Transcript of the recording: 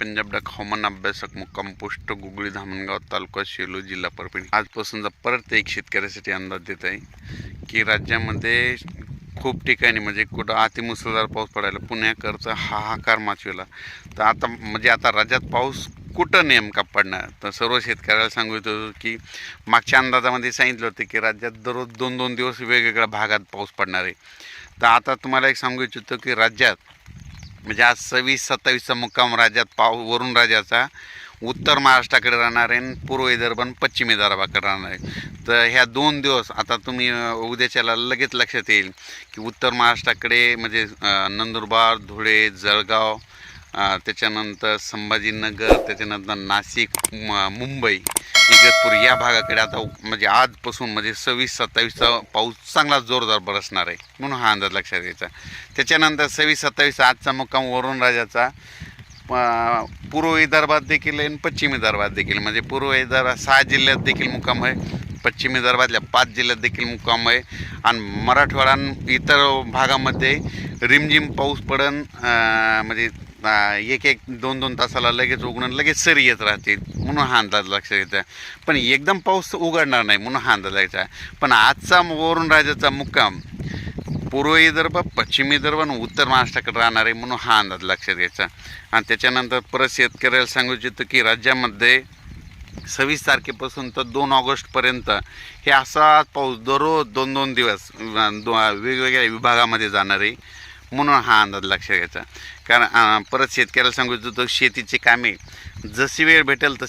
Punjab duck हवामान अभ्यासक मुक्काम पोस्ट गुगळी धामणगाव तालुका शेलू जिल्हा परभणी. आजपासूनचा परत एक शेतकऱ्यासाठी अंदाज देत आहे की राज्यामध्ये खूप ठिकाणी म्हणजे कुठं अतिमुसळधार पाऊस पडायला पुण्याकरचा हाहाकार माचविला. तर आता म्हणजे आता राज्यात पाऊस कुठं नेमका पडणार? तर सर्व शेतकऱ्याला सांगू इच्छितो की मागच्या अंदाजामध्ये सांगितलं होतं की राज्यात दररोज दोन दोन दिवस वेगवेगळ्या भागात पाऊस पडणार आहे. तर आता तुम्हाला एक सांगू इच्छितो की राज्यात म्हणजे आज सव्वीस सत्तावीसचा मुक्काम राज्यात पाव वरून राज्याचा. उत्तर महाराष्ट्राकडे राहणार आहे आणि पूर्व विदर्भ आणि पश्चिम विदर्भाकडे राहणार आहे. तर ह्या दोन दिवस आता तुम्ही उद्याच्याला लगेच लक्षात येईल की उत्तर महाराष्ट्राकडे म्हणजे नंदुरबार धुळे जळगाव त्याच्यानंतर संभाजीनगर त्याच्यानंतर नाशिक म- मुंबई इगतपूर या भागाकडे आता म्हणजे आजपासून म्हणजे सव्वीस सत्तावीसचा पाऊस चांगला जोरदार बरसणार आहे म्हणून हा अंदाज लक्षात घ्यायचा. त्याच्यानंतर सव्वीस सत्तावीस आजचा मुक्काम वरून राजाचा पूर्व विदर्भात देखील आहे आणि पश्चिम विदर्भात देखील. म्हणजे पूर्व विदर्भात सहा जिल्ह्यात देखील मुक्काम आहे पश्चिम विदर्भातल्या पाच जिल्ह्यात देखील मुक्काम आहे. आणि मराठवाडा इतर भागामध्ये रिमझिम पाऊस पडन म्हणजे एक एक दोन दोन तासाला लगेच उघडून लगेच सरी येत राहतील म्हणून हा अंदाज लक्षात घ्यायचा पण एकदम पाऊस उघडणार नाही म्हणून हा अंदाज घ्यायचा पण आजचा वरून राजाचा मुक्काम पूर्व विदर्भ पश्चिम विदर्भ आणि उत्तर महाराष्ट्राकडे राहणार आहे म्हणून हा अंदाज लक्षात घ्यायचा आणि त्याच्यानंतर परत शेतकऱ्याला सांगू इच्छितो की राज्यामध्ये सव्वीस तारखेपासून तर दोन ऑगस्टपर्यंत हे असा पाऊस दररोज दोन दोन दिवस दो वेगवेगळ्या विभागामध्ये जाणार. आहे म्हणून हा अंदाज लक्षात घ्यायचा. कारण परत शेतकऱ्याला सांगू इच्छितो शेतीची कामे जशी वेळ भेटेल तशी